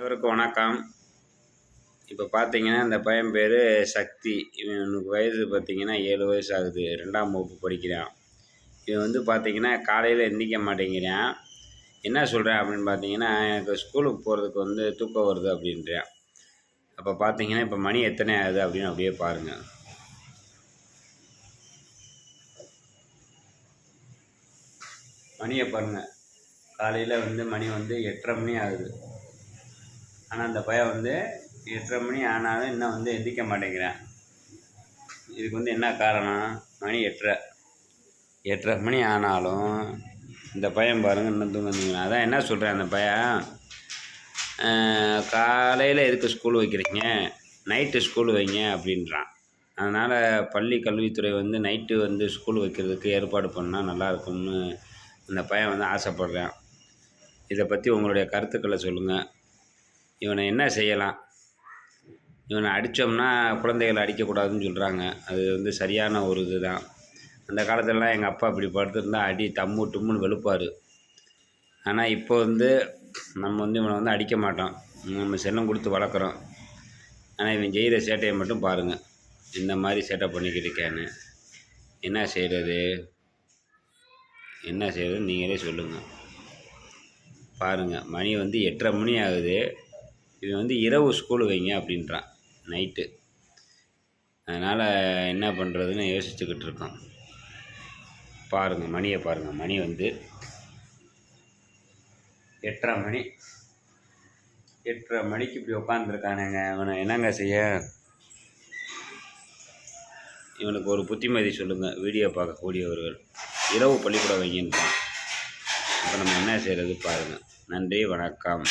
அனைவருக்கும் வணக்கம். இப்போ பார்த்தீங்கன்னா இந்த பையன் பேர் சக்தி. இவனுக்கு வயது பார்த்திங்கன்னா ஏழு வயசு ஆகுது ரெண்டாம் வகுப்பு படிக்கிறான். இவன் வந்து பார்த்திங்கன்னா காலையில் எந்திரிக்க மாட்டேங்கிறான். என்ன சொல்கிறேன் அப்படின்னு பார்த்தீங்கன்னா எனக்கு ஸ்கூலுக்கு போகிறதுக்கு வந்து தூக்கம் வருது அப்படின்றான். அப்போ பார்த்தீங்கன்னா இப்போ மணி எத்தனை ஆகுது அப்படின்னு அப்படியே பாருங்கள் மணியை பாருங்கள் காலையில் வந்து மணி வந்து எட்டரை மணி ஆகுது. ஆனால் அந்த பையன் வந்து எட்டரை மணி ஆனாலும் இன்னும் வந்து எந்திரிக்க மாட்டேங்கிறான். இதுக்கு வந்து என்ன காரணம்? மணி எட்டரை. எட்டரை மணி ஆனாலும் இந்த பையன் பாருங்கள் இன்னும் தூங்குறீங்களா அதான் என்ன சொல்கிறேன் அந்த பையன் காலையில் எதுக்கு ஸ்கூல் வைக்கிறீங்க? நைட்டு ஸ்கூல் வைங்க அப்படின்றான். அதனால் பள்ளி கல்வித்துறை வந்து நைட்டு வந்து ஸ்கூல் வைக்கிறதுக்கு ஏற்பாடு பண்ணால் நல்லாயிருக்கும்னு அந்த பையன் வந்து ஆசைப்பட்றேன். இதை பற்றி உங்களுடைய கருத்துக்களை சொல்லுங்கள் இவனை என்ன செய்யலாம்? இவனை அடித்தோம்னா குழந்தைகளை அடிக்கக்கூடாதுன்னு சொல்கிறாங்க அது வந்து சரியான ஒரு இதுதான். அந்த காலத்துலலாம் எங்கள் அப்பா இப்படி படுத்துருந்தா அடி தம்மு டும்முன்னு வெளுப்பார். ஆனால் இப்போ வந்து நம்ம வந்து இவனை வந்து அடிக்க மாட்டோம் நம்ம செல்லம் கொடுத்து வளர்க்குறோம். ஆனால் இவன் செய்கிற சேட்டையை மட்டும் பாருங்கள் இந்த மாதிரி சேட்டை பண்ணிக்கிட்டு இருக்கேன்னு. என்ன செய்கிறது என்ன செய்கிறது நீங்களே சொல்லுங்கள் பாருங்கள் மணி வந்து எட்டரை மணி ஆகுது. இவன் வந்து இரவு ஸ்கூல் வைங்க அப்படின்றான் நைட்டு. அதனால் என்ன பண்ணுறதுன்னு யோசிச்சுக்கிட்டு இருக்கோம் பாருங்கள் மணியை பாருங்கள் மணி வந்து எட்டரை மணி. எட்டரை மணிக்கு இப்படி உட்காந்துருக்கானுங்க இவனை என்னங்க செய்ய? இவனுக்கு ஒரு புத்திமதி சொல்லுங்கள் வீடியோ பார்க்கக்கூடியவர்கள். இரவு பள்ளிக்கூடம் வைங்கன்றான். அப்போ நம்ம என்ன செய்கிறது பாருங்கள் நன்றி வணக்கம்.